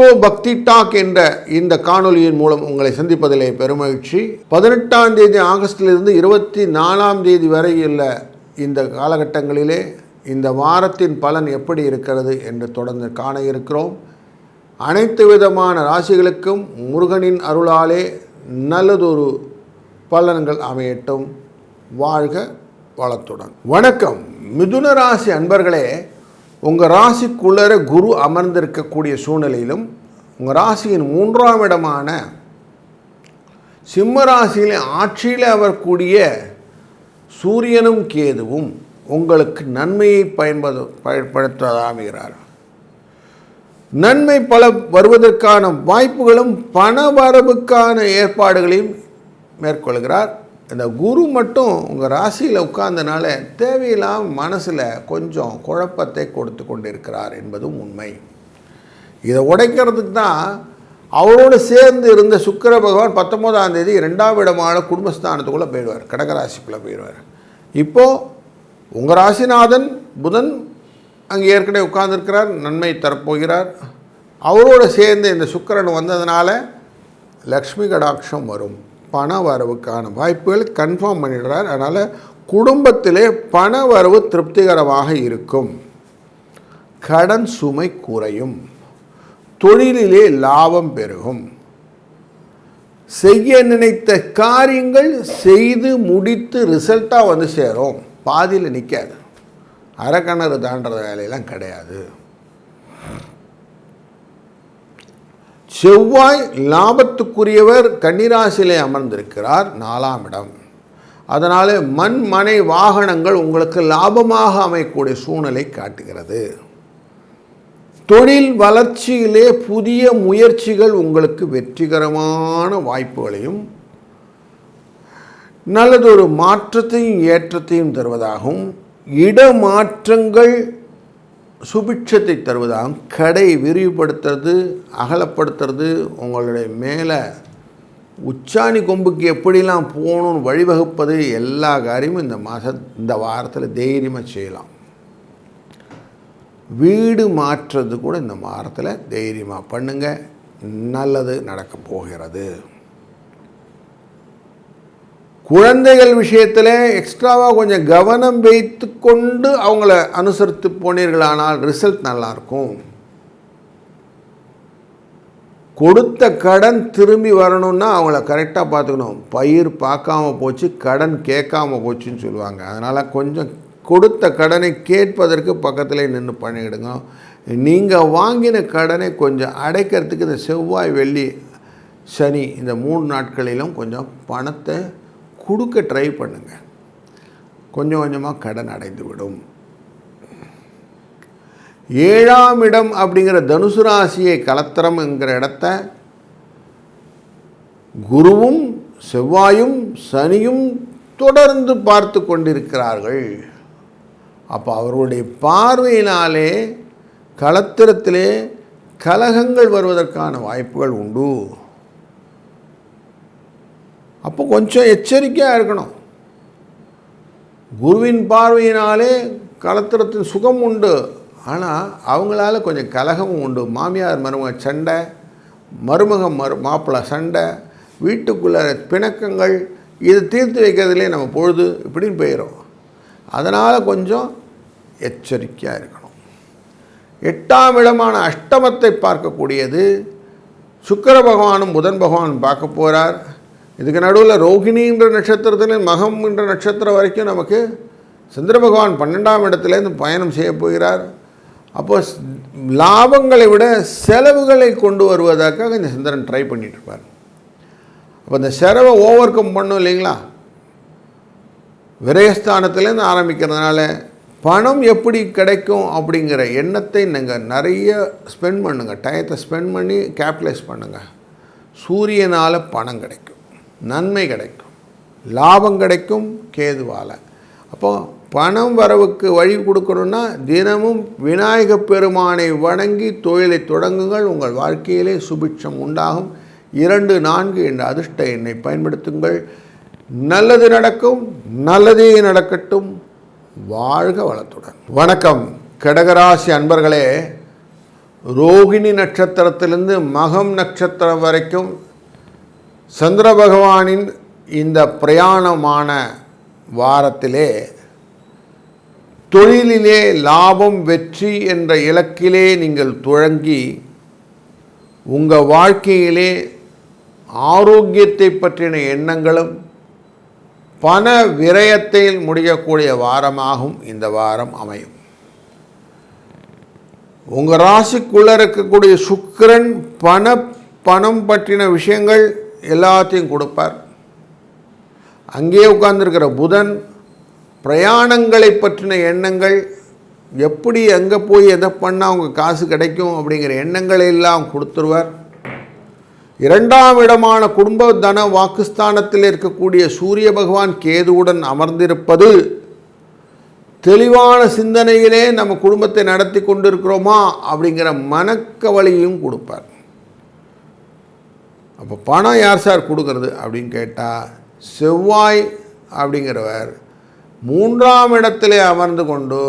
Astro பக்தி talk என்ற இந்த காணொலியின் மூலம் உங்களை சந்திப்பதிலே பெருமகிழ்ச்சி. பதினெட்டாம் தேதி ஆகஸ்டிலிருந்து இருபத்தி நாலாம் தேதி வரை உள்ள இந்த காலகட்டங்களிலே இந்த வாரத்தின் பலன் எப்படி இருக்கிறது என்று தொடர்ந்து காண இருக்கிறோம். அனைத்து விதமான ராசிகளுக்கும் முருகனின் அருளாலே நல்லதொரு பலன்கள் அமையட்டும். வாழ்க வளத்துடன். வணக்கம். மிதுன ராசி அன்பர்களே உங்கள் ராசிக்குள்ளர குரு அமர்ந்திருக்கக்கூடிய சூழ்நிலையிலும் உங்கள் ராசியின் மூன்றாம் இடமான சிம்ம ராசியில் ஆட்சியில் அவர்க்கூடிய சூரியனும் கேதுவும் உங்களுக்கு நன்மையை பயன்பது பயன்படுத்துவதாகிறார் நன்மை பல வருவதற்கான வாய்ப்புகளும் பண வரவுக்கான ஏற்பாடுகளையும் மேற்கொள்கிறார். இந்த குரு மட்டும் உங்கள் ராசியில் உட்கார்ந்தனால தேவையில்லாமல் மனசில் கொஞ்சம் குழப்பத்தை கொடுத்து கொண்டிருக்கிறார் என்பதும் உண்மை. இதை உடைக்கிறதுக்கு தான் அவரோடு சேர்ந்து இருந்த சுக்கிர பகவான் பத்தொம்போதாம் தேதி ரெண்டாம் இடமான குடும்பஸ்தானத்துக்குள்ளே போயிடுவார் கடகராசிக்குள்ளே போயிடுவார். இப்போது உங்கள் ராசிநாதன் புதன் அங்கே ஏற்கனவே உட்கார்ந்துருக்கிறார் நன்மை தரப்போகிறார். அவரோடு சேர்ந்து இந்த சுக்கரன் வந்ததுனால லக்ஷ்மி கடாட்சம் வரும். பண வரவுக்கான வாய்ப்புகள் கன்ஃபார்ம் பண்ணிடுறார். அதனால் குடும்பத்திலே பண வரவு திருப்திகரமாக இருக்கும். கடன் சுமை குறையும். தொழிலிலே லாபம் பெருகும். செய்ய நினைத்த காரியங்கள் செய்து முடித்து ரிசல்ட்டாக வந்து சேரும். பாதியில் நிற்காது அரைக்கணறு தாண்டுற வேலையெல்லாம் கிடையாது. செவ்வாய் லாபத்துக்குரியவர் கன்னிராசியிலே அமர்ந்திருக்கிறார் நாலாம் இடம். அதனால் மண் மனை வாகனங்கள் உங்களுக்கு லாபமாக அமையக்கூடிய சூழ்நிலை காட்டுகிறது. தொழில் வளர்ச்சியிலே புதிய முயற்சிகள் உங்களுக்கு வெற்றிகரமான வாய்ப்புகளையும் நல்லதொரு மாற்றத்தையும் ஏற்றத்தையும் தருவதாகவும் இடமாற்றங்கள் சுபிட்சத்தை தருவதாகவும் கடை விரிவுபடுத்துறது அகலப்படுத்துறது உங்களுடைய மேலே உச்சாணி கொம்புக்கு எப்படிலாம் போகணும்னு வழிவகுப்பது எல்லா காரியமும் இந்த மாத இந்த வாரத்தில் தைரியமாக செய்யலாம். வீடு மாற்றுறது கூட இந்த வாரத்தில் தைரியமாக பண்ணுங்கள் நல்லது நடக்க போகிறது. குழந்தைகள் விஷயத்தில் எக்ஸ்ட்ராவாக கொஞ்சம் கவனம் வைத்து கொண்டு அவங்கள அனுசரித்து போனீர்களானால் ரிசல்ட் நல்லாயிருக்கும். கொடுத்த கடன் திரும்பி வரணும்னா அவங்கள கரெக்டாக பார்த்துக்கணும். பயிர் பார்க்காம போச்சு கடன் கேட்காம போச்சுன்னு சொல்லுவாங்க. அதனால் கொஞ்சம் கொடுத்த கடனை கேட்பதற்கு பக்கத்தில் நின்று பண்ணிக்கிடுங்க. நீங்கள் வாங்கின கடனை கொஞ்சம் அடைக்கிறதுக்கு இந்த செவ்வாய் வெள்ளி சனி இந்த மூணு நாட்களிலும் கொஞ்சம் பணத்தை கொடுக்க ட்ரை பண்ணுங்க. கொஞ்சம் கொஞ்சமாக கடன் அடைந்து விடும் ஏழாம் இடம் அப்படிங்கிற தனுசு ராசியை கலத்திரம் என்கிற இடத்த குருவும் செவ்வாயும் சனியும் தொடர்ந்து பார்த்து கொண்டிருக்கிறார்கள். அப்போ அவர்களுடைய பார்வையினாலே களத்திரத்திலே கலகங்கள் வருவதற்கான வாய்ப்புகள் உண்டு. அப்போ கொஞ்சம் எச்சரிக்கையாக இருக்கணும். குருவின் பார்வையினாலே கலத்திரத்தின் சுகம் உண்டு. ஆனால் அவங்களால கொஞ்சம் கலகமும் உண்டு. மாமியார் மருமக சண்டை மருமக மரு மாப்பிள்ளை சண்டை வீட்டுக்குள்ளே பிணக்கங்கள் இதை தீர்த்து வைக்கிறதுலே நம்ம பொழுது இப்படின்னு போயிடும் அதனால் கொஞ்சம் எச்சரிக்கையாக இருக்கணும். எட்டாம் இடமான அஷ்டமத்தை பார்க்கக்கூடியது சுக்கர பகவானும் புதன் பகவானும் பார்க்க போகிறார் இதுக்கு நடுவில் ரோகிணின்ற நட்சத்திரத்தில் மகம் என்ற நட்சத்திரம் வரைக்கும் நமக்கு சந்திர பகவான் பன்னெண்டாம் இடத்துலேருந்து பயணம் செய்ய போகிறார். அப்போ லாபங்களை விட செலவுகளை கொண்டு வருவதற்காக இந்த சந்திரன் ட்ரை பண்ணிட்டு இருப்பார். அப்போ இந்த செலவை ஓவர் கம் பண்ணும் இல்லைங்களா? விரயஸ்தானத்துலேருந்து ஆரம்பிக்கிறதுனால பணம் எப்படி கிடைக்கும் அப்படிங்கிற எண்ணத்தை நீங்கள் நிறைய ஸ்பெண்ட் பண்ணுங்கள் டயத்தை ஸ்பெண்ட் பண்ணி கேபிட்டலைஸ் பண்ணுங்கள் சூரியனால் பணம் கிடைக்கும். நன்மை கிடைக்கும். லாபம் கிடைக்கும் கேதுவால் அப்போது பணம் வரவுக்கு வழி கொடுக்கணுன்னா தினமும் விநாயக பெருமானை வணங்கி தொழிலை தொடங்குங்கள். உங்கள் வாழ்க்கையிலே சுபிட்சம் உண்டாகும். இரண்டு நான்கு என்ற அதிர்ஷ்ட எண்ணை பயன்படுத்துங்கள். நல்லது நடக்கும் நல்லதே நடக்கட்டும். வாழ்க வளத்துடன். வணக்கம். கடகராசி அன்பர்களே ரோகிணி நட்சத்திரத்திலிருந்து மகம் நட்சத்திரம் வரைக்கும் சந்திர பகவானின் இந்த பிரயாணமான வாரத்திலே தொழிலிலே லாபம் வெற்றி என்ற இலக்கிலே நீங்கள் துழங்கி உங்கள் வாழ்க்கையிலே ஆரோக்கியத்தை பற்றின எண்ணங்களும் பண விரயத்தில் முடியக்கூடிய வாரமாகும் இந்த வாரம் அமையும். உங்கள் ராசிக்குள்ளே இருக்கக்கூடிய சுக்கரன் பண பணம் பற்றின விஷயங்கள் எல்லாத்தையும் கொடுப்பார். அங்கேயே உட்கார்ந்துருக்கிற புதன் பிரயாணங்களை பற்றின எண்ணங்கள் எப்படி எங்கே போய் எதை பண்ணால் அவங்க காசு கிடைக்கும் அப்படிங்கிற எண்ணங்களை எல்லாம் கொடுத்துருவார். இரண்டாம் இடமான குடும்ப தன வாக்குஸ்தானத்தில் இருக்கக்கூடிய சூரிய பகவான் கேதுவுடன் அமர்ந்திருப்பது தெளிவான சிந்தனையிலே நம்ம குடும்பத்தை நடத்தி கொண்டிருக்கிறோமா அப்படிங்கிற மனக்கவலையும் கொடுப்பார். அப்போ பணம் யார் சார் கொடுக்கறது அப்படின்னு கேட்டால் செவ்வாய் அப்படிங்கிறவர் மூன்றாம் இடத்திலே அமர்ந்து கொண்டு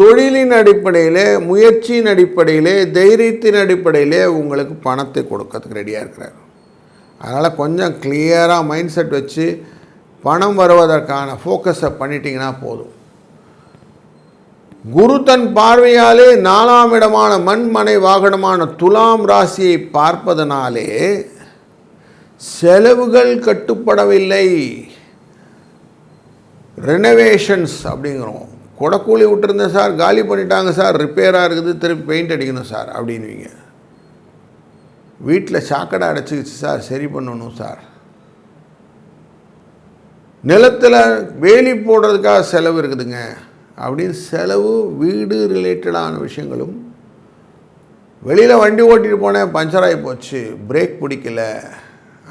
தொழிலின் அடிப்படையிலே முயற்சியின் அடிப்படையிலே தைரியத்தின் அடிப்படையிலே உங்களுக்கு பணத்தை கொடுக்கறதுக்கு ரெடியாக இருக்கிறார். அதனால் கொஞ்சம் கிளியராக மைண்ட் செட் வச்சு பணம் வருவதற்கான ஃபோக்கஸை பண்ணிட்டீங்கன்னா போதும். குரு தன் பார்வையாலே நாலாம் இடமான மண்மனை வாகனமான துலாம் ராசியை பார்ப்பதனாலே செலவுகள் கட்டுப்படவில்லை. ரெனவேஷன்ஸ் அப்படிங்கிறோம். கொடக்கூலி விட்டுருந்தேன் சார் காலி பண்ணிட்டாங்க சார் ரிப்பேராக இருக்குது திருப்பி பெயிண்ட் அடிக்கணும் சார் அப்படின்வீங்க வீட்டில் சாக்கடை அடைச்சிக்கிச்சு சார் சரி பண்ணணும் சார். நிலத்தில் வேலி போடுறதுக்காக செலவு இருக்குதுங்க. அப்படின்னு செலவு வீடு ரிலேட்டடான விஷயங்களும் வெளியில் வண்டி ஓட்டிகிட்டு போனேன் பஞ்சராகி போச்சு பிரேக் பிடிக்கல.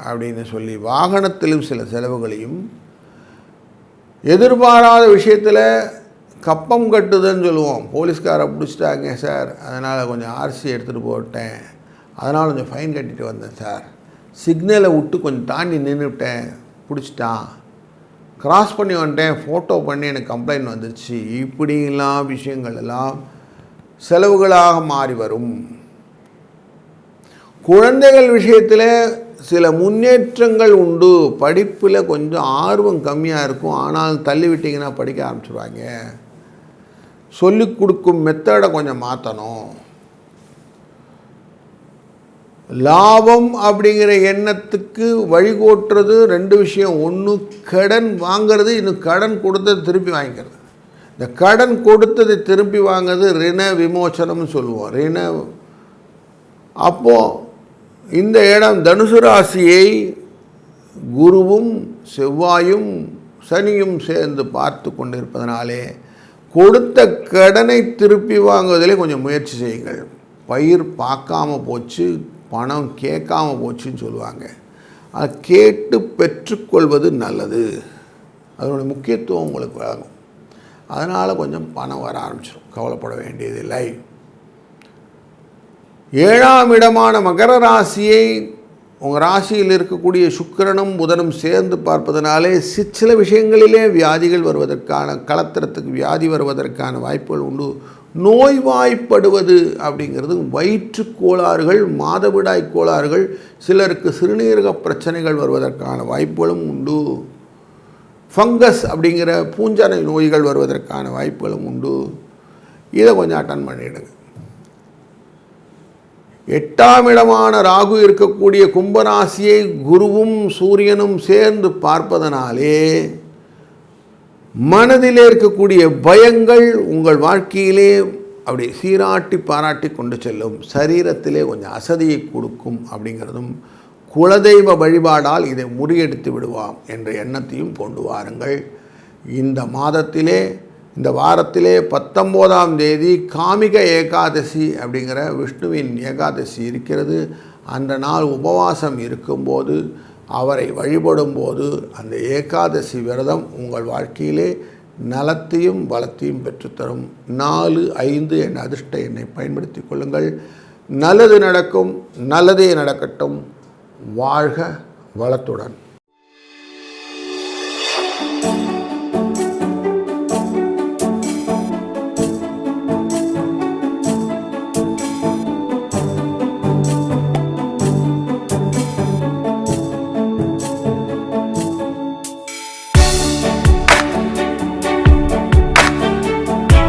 அப்படின்னு சொல்லி வாகனத்திலும் சில செலவுகளையும் எதிர்பாராத விஷயத்தில் கப்பம் கட்டுதுன்னு சொல்லுவோம். போலீஸ்காரை பிடிச்சிட்டாங்க சார். அதனால் கொஞ்சம் ஆர்சி எடுத்துகிட்டு போட்டேன். அதனால் கொஞ்சம் ஃபைன் கட்டிட்டு வந்தேன் சார். சிக்னலை விட்டு கொஞ்சம் தாண்டி நின்றுவிட்டேன் பிடிச்சிட்டான். கிராஸ் பண்ணி வந்துட்டேன். ஃபோட்டோ பண்ணி எனக்கு கம்ப்ளைண்ட் வந்துருச்சு. இப்படிலாம் விஷயங்கள் எல்லாம் செலவுகளாக மாறி வரும். குழந்தைகள் விஷயத்தில் சில முன்னேற்றங்கள் உண்டு. படிப்பில் கொஞ்சம் ஆர்வம் கம்மியாக இருக்கும். ஆனால் தள்ளி விட்டிங்கன்னா படிக்க ஆரம்பிச்சிடுவாங்க சொல்லிக் கொடுக்கும் மெத்தடை கொஞ்சம் மாற்றணும் லாபம் அப்படிங்கிற எண்ணத்துக்கு வழிகோட்டுறது ரெண்டு விஷயம். ஒன்று கடன் வாங்கிறது இன்னும் கடன் கொடுத்தது திருப்பி வாங்கிக்கிறது. இந்த கடன் கொடுத்ததை திருப்பி வாங்குறது ரிண விமோசனம்னு சொல்லுவோம். ரிண அப்போது இந்த இடம் தனுசு ராசியை குருவும் செவ்வாயும் சனியும் சேர்ந்து பார்த்து கொண்டிருப்பதனாலே கொடுத்த கடனை திருப்பி வாங்குவதிலே கொஞ்சம் முயற்சி செய்யுங்கள். பயிர் பார்க்காம போச்சு பணம் கேட்காம போச்சுன்னு சொல்லுவாங்க. அதை கேட்டு பெற்றுக்கொள்வது நல்லது. அதனுடைய முக்கியத்துவம் உங்களுக்கு வழங்கும். அதனால் கொஞ்சம் பணம் வர ஆரம்பிச்சிடும் கவலைப்பட வேண்டியதில்லை. ஏழாம் இடமான மகர ராசியை உங்கள் ராசியில் இருக்கக்கூடிய சுக்கிரனும் புதனும் சேர்ந்து பார்ப்பதனாலே சிற்சில சில விஷயங்களிலே வியாதிகள் வருவதற்கான கலத்திரத்துக்கு வியாதி வருவதற்கான வாய்ப்புகள் உண்டு. நோய்வாய்ப்படுவது அப்படிங்கிறது வயிற்றுக் கோளாறுகள் மாதவிடாய் கோளாறுகள் சிலருக்கு சிறுநீரக பிரச்சனைகள் வருவதற்கான வாய்ப்புகளும் உண்டு. ஃபங்கஸ் அப்படிங்கிற பூஞ்சனை நோய்கள் வருவதற்கான வாய்ப்புகளும் உண்டு. இதை கொஞ்சம் அட்டன் பண்ணிவிடுங்க எட்டாம் இடமான ராகு இருக்கக்கூடிய கும்பராசியை குருவும் சூரியனும் சேர்ந்து பார்ப்பதனாலே மனதிலே இருக்கக்கூடிய பயங்கள் உங்கள் வாழ்க்கையிலே அப்படி சீராட்டி பாராட்டி கொண்டு செல்லும். சரீரத்திலே கொஞ்சம் அசதியை கொடுக்கும் அப்படிங்கிறதும் குலதெய்வ வழிபாடால் இதை முறியடித்து விடுவாம் என்ற எண்ணத்தையும் கொண்டு வாருங்கள். இந்த மாதத்திலே இந்த வாரத்திலே பத்தொம்போதாம் தேதி காமிக ஏகாதசி அப்படிங்கிற விஷ்ணுவின் ஏகாதசி இருக்கிறது. அந்த நாள் உபவாசம் இருக்கும்போது அவரை வழிபடும்போது அந்த ஏகாதசி விரதம் உங்கள் வாழ்க்கையிலே நலத்தையும் வளத்தையும் பெற்றுத்தரும். நாலு ஐந்து என் அதிர்ஷ்ட எண்ணை பயன்படுத்தி கொள்ளுங்கள். நல்லது நடக்கும் நல்லதே நடக்கட்டும். வாழ்க வளத்துடன்.